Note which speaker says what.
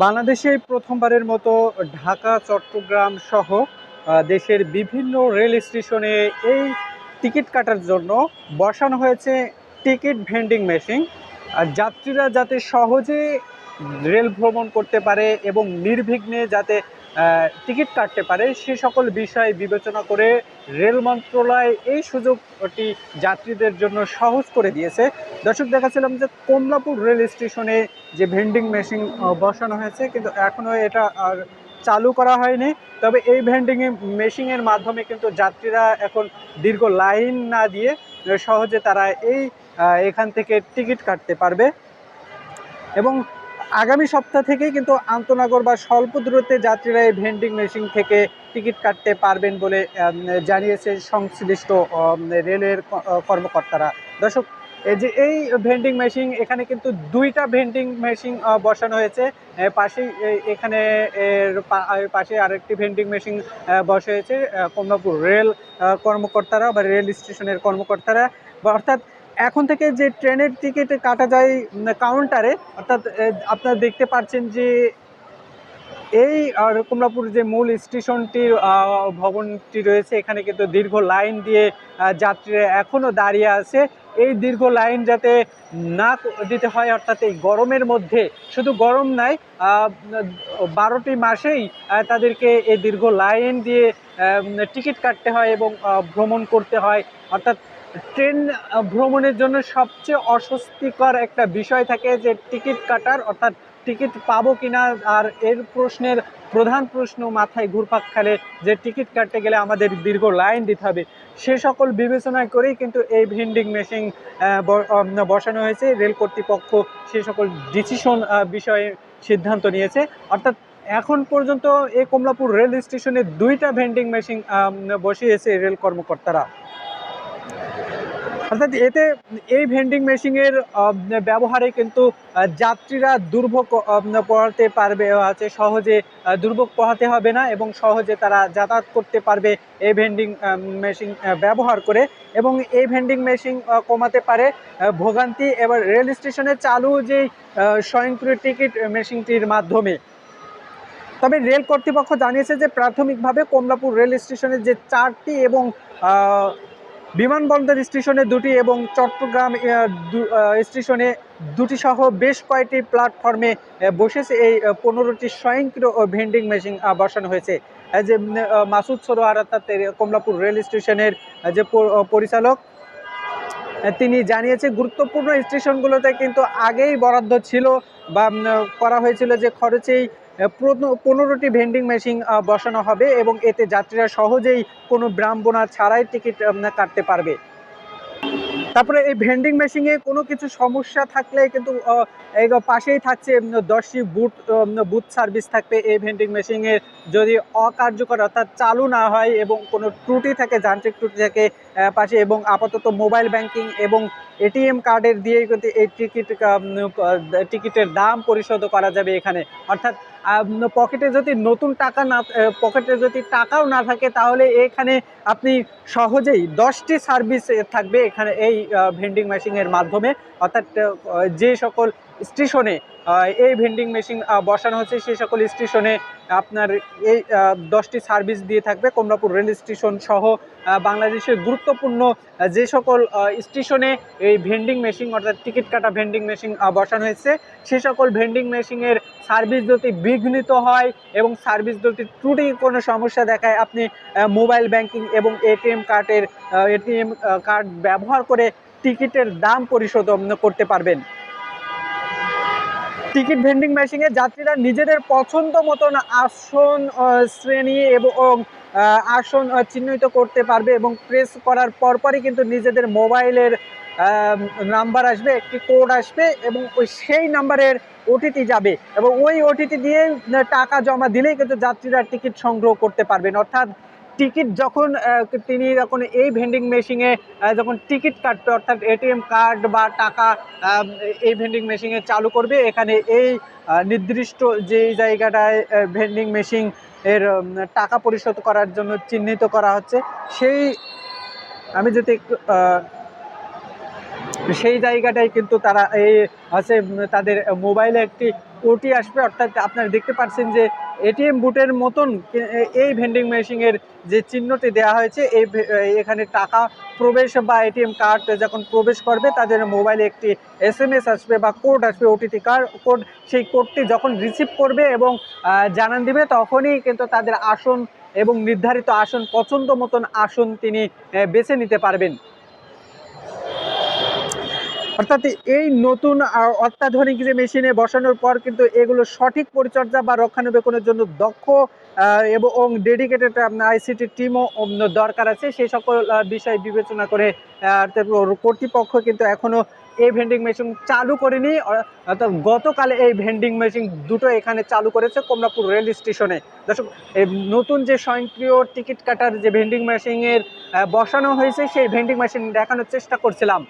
Speaker 1: বাংলাদেশে প্রথমবারের মতো ঢাকা, চট্টগ্রাম সহ দেশের বিভিন্ন রেল স্টেশনে এই টিকিট কাটার জন্য বসানো হয়েছে টিকিট ভেন্ডিং মেশিন। আর যাত্রীরা যাতে সহজে রেল ভ্রমণ করতে পারে এবং নির্বিঘ্নে যাতে টিকিট কাটতে পারে। সে সকল বিষয় বিবেচনা করে রেল মন্ত্রণালয় এই সুযোগটি যাত্রীদের জন্য সহজ করে দিয়েছে। দর্শক, দেখাচ্ছিলাম যে কমলাপুর রেল স্টেশনে যে ভেন্ডিং মেশিন বসানো হয়েছে, কিন্তু এখনও এটা আর চালু করা হয়নি। তবে এই ভেন্ডিং মেশিনের মাধ্যমে কিন্তু যাত্রীরা এখন দীর্ঘ লাইন না দিয়ে সহজে তারা এই এখান থেকে টিকিট কাটতে পারবে। এবং আগামী সপ্তাহ থেকেই কিন্তু আন্তনগর বা স্বল্প দূরত্বে যাত্রীরা এই ভেন্ডিং মেশিন থেকে টিকিট কাটতে পারবেন বলে জানিয়েছে সংশ্লিষ্ট রেলের কর্মকর্তারা। দর্শক, এই যে এই ভেন্ডিং মেশিন, এখানে কিন্তু দুইটা ভেন্ডিং মেশিন বসানো হয়েছে। পাশেই এখানে পাশে আরেকটি ভেন্ডিং মেশিন বসে হয়েছে কমলাপুর রেল কর্মকর্তারা বা রেল স্টেশনের কর্মকর্তারা। অর্থাৎ এখন থেকে যে ট্রেনের টিকিট কাটা যায় কাউন্টারে অর্থাৎ আপনারা দেখতে পাচ্ছেন যে এই কমলাপুর যে মূল স্টেশনটির ভবনটি রয়েছে, এখানে কিন্তু দীর্ঘ লাইন দিয়ে যাত্রীরা এখনও দাঁড়িয়ে আছে। এই দীর্ঘ লাইন যাতে না দিতে হয়, অর্থাৎ এই গরমের মধ্যে, শুধু গরম নাই বারোটি মাসেই তাদেরকে এই দীর্ঘ লাইন দিয়ে টিকিট কাটতে হয় এবং ভ্রমণ করতে হয়। অর্থাৎ ট্রেন ভ্রমণের জন্য সবচেয়ে অস্বস্তিকর একটা বিষয় থাকে যে টিকিট কাটার, অর্থাৎ টিকিট পাবো কিনা, আর এর প্রশ্নের প্রধান প্রশ্ন মাথায় ঘুরপাক খেলে যে টিকিট কাটতে গেলে আমাদের দীর্ঘ লাইন দিতে হবে। সে সকল বিবেচনা করেই কিন্তু এই ভেন্ডিং মেশিন বসানো হয়েছে। রেল কর্তৃপক্ষ সে সকল ডিসিশন বিষয়ে সিদ্ধান্ত নিয়েছে। অর্থাৎ এখন পর্যন্ত এই কমলাপুর রেল স্টেশনে দুইটা ভেন্ডিং মেশিন বসিয়েছে রেল কর্মকর্তারা। অর্থাৎ এতে এই ভেন্ডিং মেশিনের ব্যবহারে কিন্তু যাত্রীরা দুর্ভোগ পোহাতে পারবে আছে সহজে দুর্ভোগ পোহাতে হবে না এবং সহজে তারা যাতায়াত করতে পারবে এই ভেন্ডিং মেশিন ব্যবহার করে এবং এই ভেন্ডিং মেশিন কমাতে পারে ভোগান্তি। এবার রেল স্টেশনে চালু যে স্বয়ংক্রিয় টিকিট মেশিনটির মাধ্যমে। তবে রেল কর্তৃপক্ষ জানিয়েছে যে প্রাথমিকভাবে কমলাপুর রেল স্টেশনের যে চারটি এবং বিমানবন্দর স্টেশনে দুটি এবং চট্টগ্রাম স্টেশনে দুটি সহ বেশ কয়েকটি প্ল্যাটফর্মে বসেছে এই পনেরোটি স্বয়ংক্রিয় ভেন্ডিং মেশিন বসানো হয়েছে। যে মাসুদ সরোয়ার অর্থাৎ কমলাপুর রেল স্টেশনের যে পরিচালক তিনি জানিয়েছে গুরুত্বপূর্ণ স্টেশনগুলোতে কিন্তু আগেই বরাদ্দ ছিল বা করা হয়েছিল যে খরচেই পনেরোটি ভেন্ডিং মেশিন বসানো হবে এবং এতে যাত্রীরা সহজেই কোনো বিড়ম্বনা ছাড়াই টিকিট কাটতে পারবে। তারপরে এই ভেন্ডিং মেশিনে কোনো কিছু সমস্যা থাকলে কিন্তু পাশেই থাকছে দশটি বুথ বুথ সার্ভিস থাকবে। এই ভেন্ডিং মেশিনের যদি অকার্যকর অর্থাৎ চালু না হয় এবং কোনো ত্রুটি থাকে, যান্ত্রিক ত্রুটি থাকে পাশে এবং আপাতত মোবাইল ব্যাংকিং এবং এটিএম কার্ডের দিয়ে কিন্তু এই টিকিট টিকিটের দাম পরিশোধ করা যাবে এখানে। অর্থাৎ পকেটে যদি নতুন টাকা না পকেটে যদি টাকাও না থাকে, তাহলে এখানে আপনি সহজেই দশটি সার্ভিস থাকবে এখানে এই ভেন্ডিং মেশিনের মাধ্যমে। অর্থাৎ যে সকল স্টেশনে এই ভেন্ডিং মেশিন বসানো হচ্ছে সেই সকল স্টেশনে আপনার এই দশটি সার্ভিস দিয়ে থাকবে কমলাপুর রেল স্টেশন সহ বাংলাদেশের গুরুত্বপূর্ণ যে সকল স্টেশনে এই ভেন্ডিং মেশিন, অর্থাৎ টিকিট কাটা ভেন্ডিং মেশিন বসানো হয়েছে, সে সকল ভেন্ডিং মেশিনের সার্ভিস যদি বিঘ্নিত হয় এবং সার্ভিস যদি ত্রুটি, কোনো সমস্যা দেখায়, আপনি মোবাইল ব্যাংকিং এবং এটিএম কার্ডের এটিএম কার্ড ব্যবহার করে টিকিটের দাম পরিশোধ করতে পারবেন। টিকিট ভেন্ডিং মেশিনে যাত্রীরা নিজেদের পছন্দ মতন আসন শ্রেণি এবং আসন চিহ্নিত করতে পারবে এবং প্রেস করার পরপরই কিন্তু নিজেদের মোবাইলের নাম্বার আসবে, একটি কোড আসবে এবং ওই সেই নাম্বারের ওটিটি যাবে এবং ওই ওটিটি দিয়ে টাকা জমা দিলেই কিন্তু যাত্রীরা টিকিট সংগ্রহ করতে পারবেন। অর্থাৎ টিকিট যখন তিনি যখন এই ভেন্ডিং মেশিনে যখন টিকিট কাটবে, অর্থাৎ এটিএম কার্ড বা টাকা এই ভেন্ডিং মেশিনে চালু করবে, এখানে এই নির্দিষ্ট যে জায়গাটায় ভেন্ডিং মেশিন এর টাকা পরিশোধ করার জন্য চিহ্নিত করা হচ্ছে, সেই, আমি যদি সেই জায়গাটায় কিন্তু তারা এই আছে তাদের মোবাইলে একটি ওটি আসবে, অর্থাৎ আপনারা দেখতে পাচ্ছেন যে এটিএম বুটের মতন এই ভেন্ডিং মেশিনের যে চিহ্নটি দেওয়া হয়েছে, এই এখানে টাকা প্রবেশ বা এটিএম কার্ড যখন প্রবেশ করবে, তাদের মোবাইলে একটি এস আসবে বা কোড আসবে ওটিটি কার্ড কোড সেই কোডটি যখন রিসিভ করবে এবং জানান দিবে, তখনই কিন্তু তাদের আসন এবং নির্ধারিত আসন পছন্দ মতন আসন তিনি বেছে নিতে পারবেন। অর্থাৎ এই নতুন অত্যাধুনিক যে মেশিনে বসানোর পর কিন্তু এগুলো সঠিক পরিচর্যা বা রক্ষণাবেক্ষণের জন্য দক্ষ এবং ডেডিকেটেড আইসিটি টিমও দরকার আছে। সেই সকল বিষয় বিবেচনা করে কর্তৃপক্ষ কিন্তু এখনও এই ভেন্ডিং মেশিন চালু করেনি। অর্থাৎ গতকালে এই ভেন্ডিং মেশিন দুটো এখানে চালু করেছে কমলাপুর রেল স্টেশনে। দর্শক নতুন যে স্বয়ংক্রিয় টিকিট কাটার যে ভেন্ডিং মেশিনের বসানো হয়েছে, সেই ভেন্ডিং মেশিন দেখানোর চেষ্টা করছিলাম।